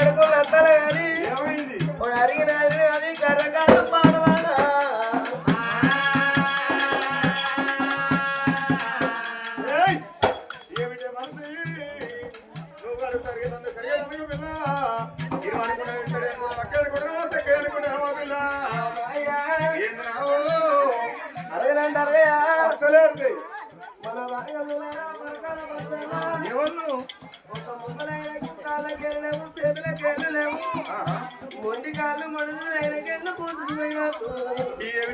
కడుకులు అత్తలే కానీ అరిగినది అది కర్రకాల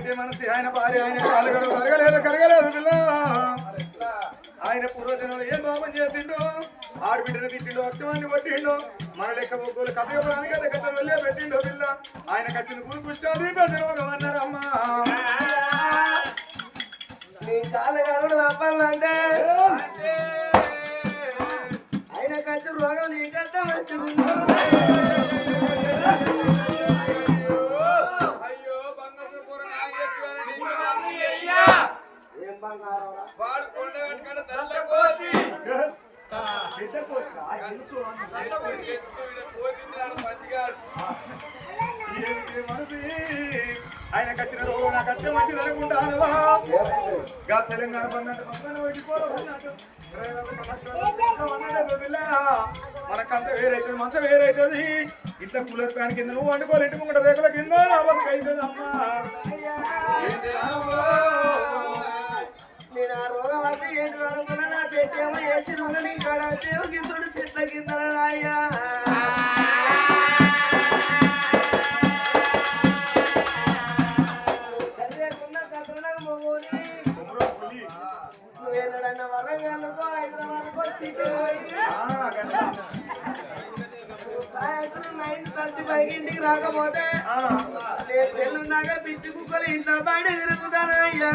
ఏమిటి మనసు ఆయన భార్య ఆయన కాలు గడువు కరగలేదు కరగలేదు పిల్ల. ఆయన పూర్వజనంలో ఏం పాపం చేసిండో ఆడబిడ్డను తిట్టిండో అక్తమాన్ని కొట్టిండో మన లెక్క కపియడానికి అదే కట్ట వెళ్ళే పెట్టిండో పిల్ల. ఆయన కచ్చిన గురు కూర్చొని ప్రతిరోగం అన్నారమ్మా నీ కనుడు తప్పాలంటే ఆయన ఖర్చు రోగం నీకంటే మంచిగా వాడు కొండ కట్టుకుంటే తెల్ల కోతి. ఆయన కచ్చిన రోజు నాకు మంచిది అనుకుంటానవా గా తెలంగాణ మనకంత వేరైతుంది మంచం వేరైతుంది. ఇంత కూలర్ ఫ్యాన్ కింద నువ్వు వండుకోవాలి ఇంటి ముంగట రేకుల కింద. అవుతుంది అమ్మా? దేవుగిస్తుడు చెట్ల కింద అయ్యా సరిలేకున్నా వరంగల్కో హైదరాబాద్కో సిటీ పోయి. నైన్ పైకి ఇంటికి రాకపోతే పెళ్ళున్నాక పిచ్చి కుక్కలు ఇంట్లో పడి తిరుగుతానయ్యా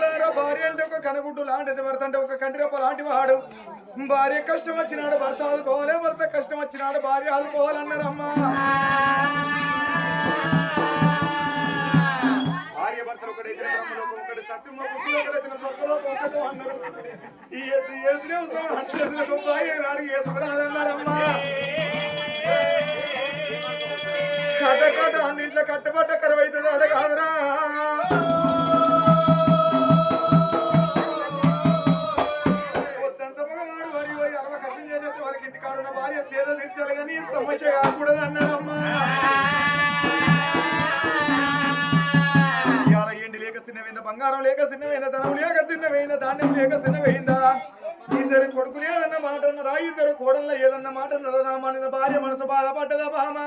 అన్నారు భార్య అంటే ఒక కనగుడ్డు లాంటిది భర్త అంటే ఒక కంటిరెప్ప లాంటి వాడు. భార్య కష్టం వచ్చినాడు భర్త ఆదుకోవాలి భర్త కష్టం వచ్చినాడు భార్య ఆదుకోవాలన్నారమ్మా. భార్య ఒకటి ఈ ఏసునే ఉత్సవం హంచేసిన గొప్ప నాడికి ఏసుకురాదన్నారమ్మా కట కట అన్నింట్లో కరువైతుంది అడగాదరా సమస్య కాకూడదు అన్నారమ్మా ఇవాళ ఎండి లేక చిన్నవైన బంగారం లేక చిన్నవైన ధనం లేక చిన్నవైన ధాన్యం లేక చిన్నవైందా ఇద్దరు కొడుకులు ఏదన్న మాట అన్నారా ఇద్దరు కోడల్లో ఏదన్న మాట అన్నారా నా మన భార్య మనసు బాధపడ్డదా బామా?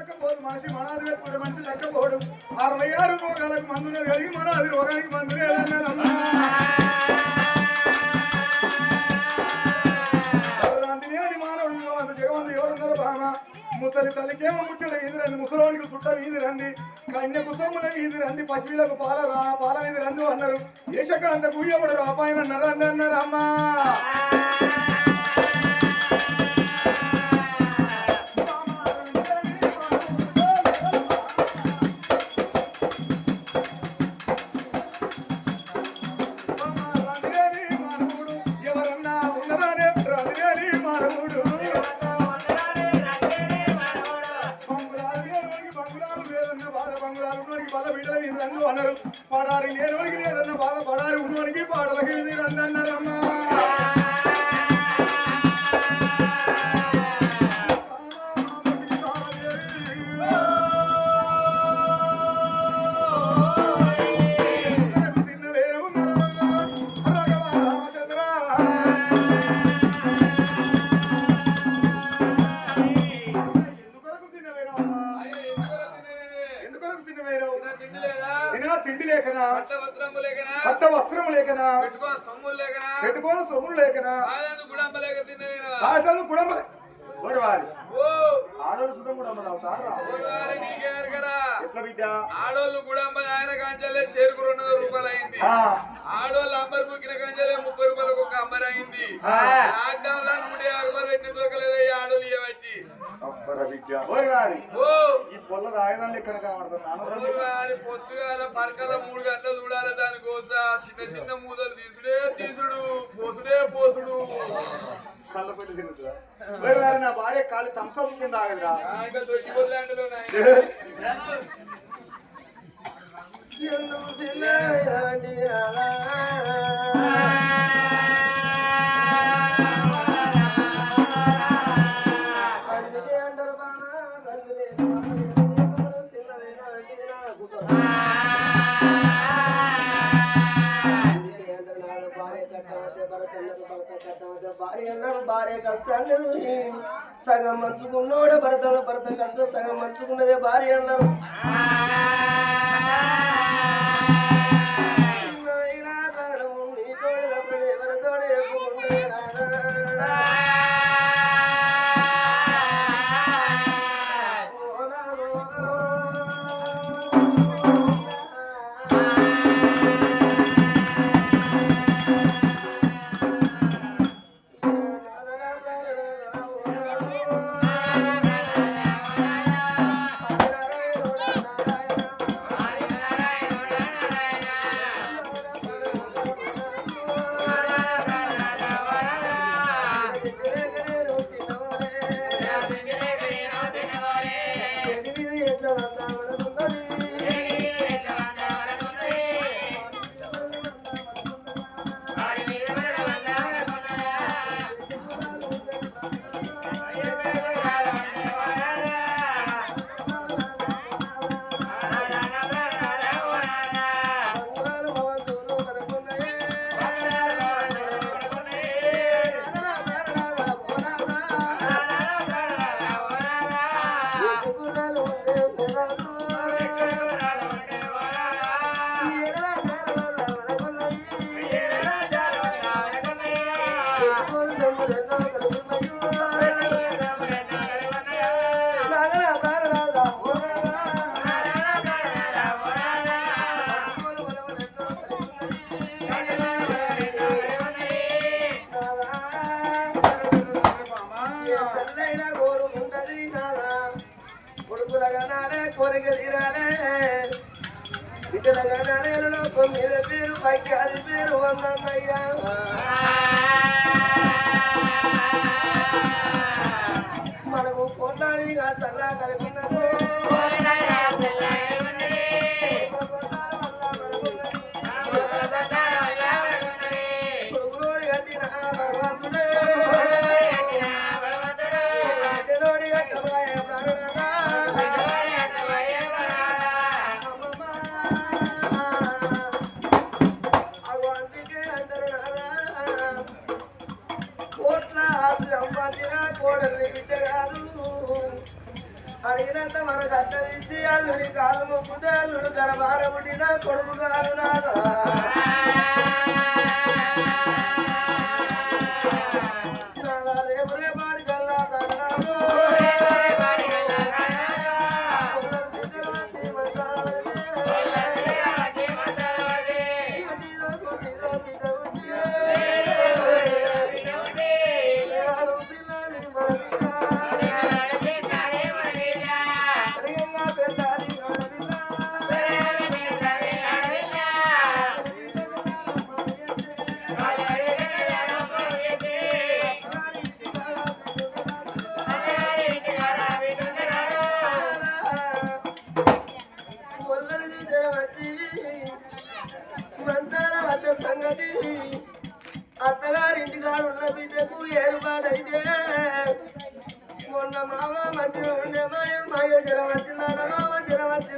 రామిలేని మానవుడు లేడు. రామిలేని మానవుడు ఎవరన్నా ఉన్నరానే రామిలేని మానవుడు మనిషి మనాది పెట్టుకునే మనిషి లెక్కపోడు అరవై ఆరు రోగాలకు మందులు కలిగి మనాది రోగానికి మందు లేదన్నారమ్మా రామిలేని మానవుడు అంత జగవంతు ఎవరున్నారు బామ ముసలి తల్లికేమో ముచ్చట వీధి రండి ముసలోనికి చుట్ట వీధి రండి కన్య కుసముల వీధి రండి పశువులకు పాల రా పాల వీధి రండు అన్నారు ఏషక అంత గుయ్యబడు రాపాయన అన్నారు అంది అన్నారు అమ్మా తిండి లేకనా కొత్త వస్త్రం లేకనా పెట్టుకోని సొమ్ములు లేకనా ఆనందు గుడంబ సుతం ఎట్లా బిడ్డ? ఆడోళ్ళు గుడంబ ఆయన కాంచలే షేరుకు రెండు వందల రూపాయలు అయింది ఆ, ఆడోళ్ళు అంబర్ కాంచలే ముప్పై రూపాయలకు ఒక అంబర్ అయింది. ఆ. లాక్డౌన్లో నూట యాభై రూపాయలు పెట్టిన దొరకలేదు ఈ ఆడోళ్ళు ఇవ్వబట్టి ఈ పొల్ల ఆయుధం లెక్కన కనబడుతున్నాను పొద్దుగాల పరకల మూడు గంటలు చూడాలి దానికోసం. చిన్న చిన్న మూదలు తీసుడే తీసుడు పోసుడే పోసుడు. తిరుగుతుందా ఒకవేళ నా భార్య కాలు తంసం కింద ఆగదురా సగం మంచుకున్నోడే భరతలో భరత కష్టం సగం మంచుకున్నదే భార్య అన్నారు. నాయనా కాడము తెలంగాణ లోకం మీద పేరు పైకి అది పేరు వందయ్యా Okay, you okay.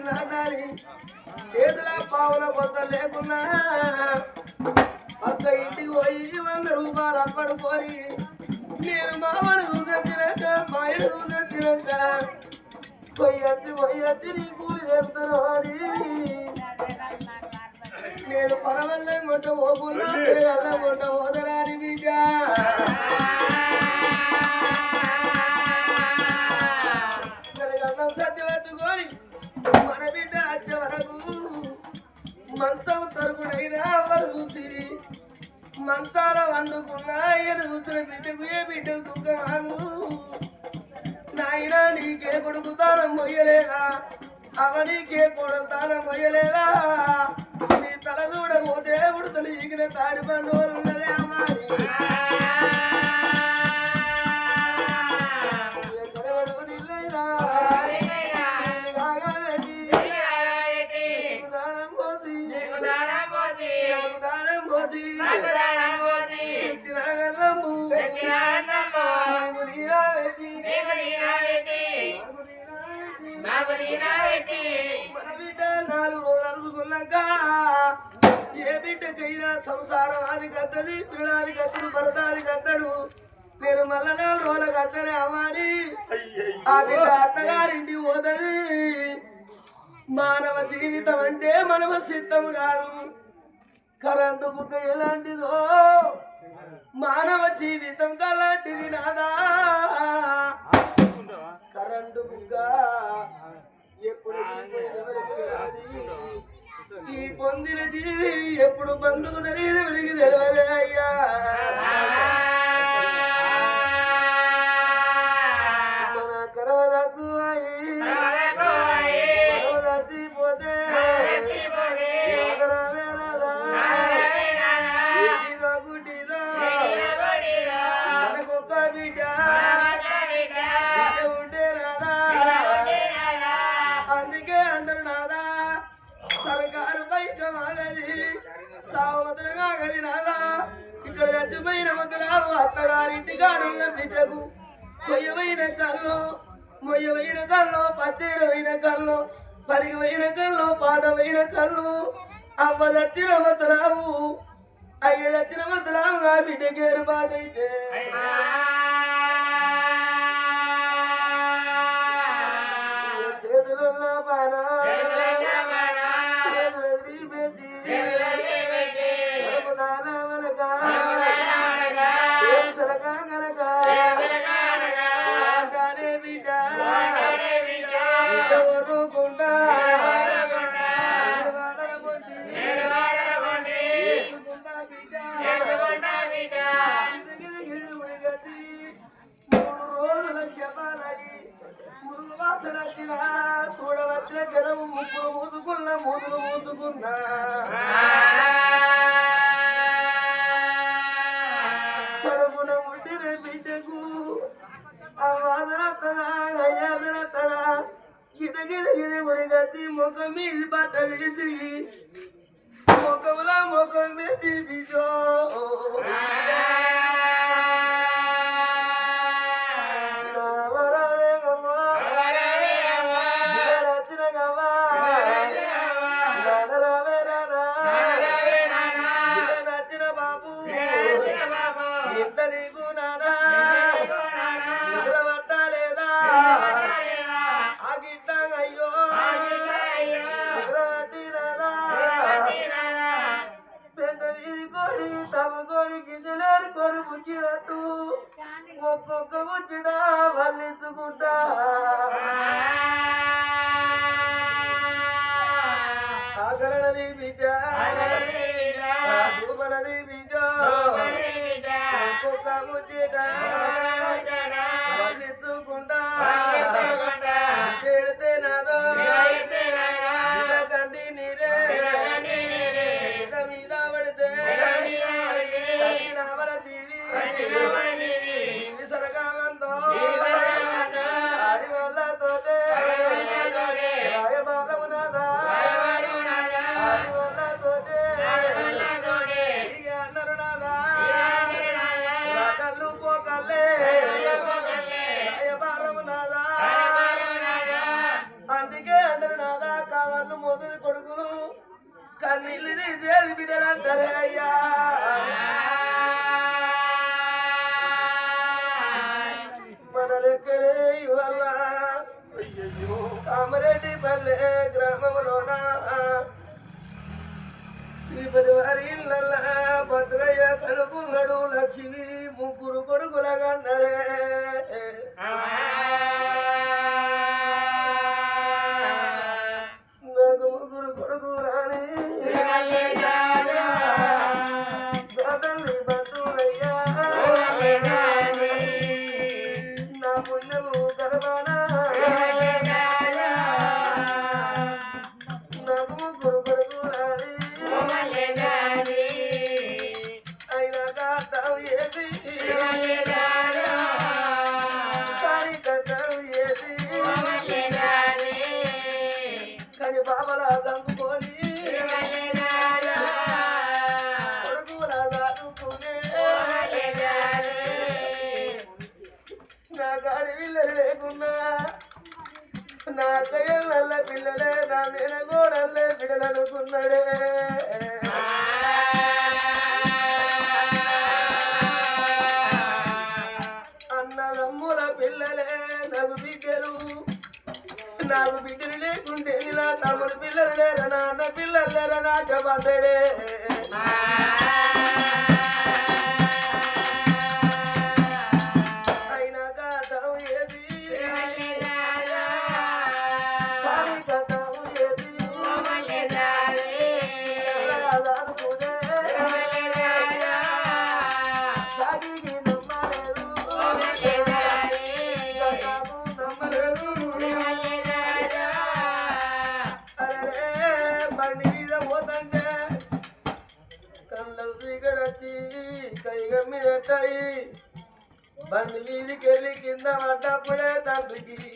అని చేతుల పావుల కొత్త లేకున్నా. అక్క ఇంటికి పోయి వంద రూపాయలు అప్పడు పోయి. నేను మామను చూసొచ్చినాక మాయను చూసొచ్చినాక. పొయ్యొచ్చి పొయ్యొచ్చి నీ కూలి చేస్తాను అని. నేను పరవల్లే మొట్ట పోకున్నా అల్ల మొట్ట పోదరాని బిడ్డ. మంచం తరుగుడైనా మరుగుసి మంచాల వండుకున్నా ఎరుగుతున్న బిడ్డకు ఏ బిడ్డ దుఃఖమాను నాయన నీకే కొడుకు తానం మొయ్యలేదా అవనీకే కొడుకు తానం మొయ్యలేదా నీ తల చూడబోతే ఉడతలు ఈగిన తాడి పండు ఉన్నదే అమ్మాయి. అరుచుకున్నాక ఏ బిడ్డకైనా సంసారం అది కద్దది పిల్లడానికి కత్తడు భరతానికి కత్తడు నేను మళ్ళా నాలుగు రోజులకు అత్తనే అవ్వాలి ఆ బిడ్డ అత్తగారింటి పోతుంది. మానవ జీవితం అంటే మనవ సిద్ధం కాదు. కరెంటు బుక్క ఎలాంటిదో మానవ జీవితం కలాంటిది నాదా కరెంటు బుక్క ఎప్పుడు. ఈ పొందిన జీవి ఎప్పుడు బంధువు తెలియదు ఎవరికి తెలియదే అయ్యా కళ్ళు మొయ్యమైన కళ్ళు పచ్చేరమైన కళ్ళు పరిగమైన కళ్ళు పాడమైన కళ్ళు అవ్వ దచ్చిన మందులావు అయ్య దచ్చిన మందులావు ఆ బిడ్డకి ఏర్పాటైతే చేతులలో బాణ చేతులు వదిలిపెట్టి కడుపుదాన బిడ్డకు ఆ వాదనత్తడా అయ్యాదనత్తడా గిద గిద గిద మురిగతి ముఖం మీద బట్ట తీసి ముఖముల ముఖం మీద తీసిజో కోడి ముచ్చినట్టు ఒక్కొక్క ముచ్చిడ వల్లించుకుంటా. కన్నీళ్ళు తీసేది బిడ్డలంటారే అయ్యా. మన లెక్కలే ఇవల్ల కామరెడ్డి పల్లె గ్రామంలోన? శ్రీపతి వారి ఇళ్ళ భద్రయ్య కనుకున్నాడు లక్ష్మి ముగ్గురు లేరా அழுகிறேன்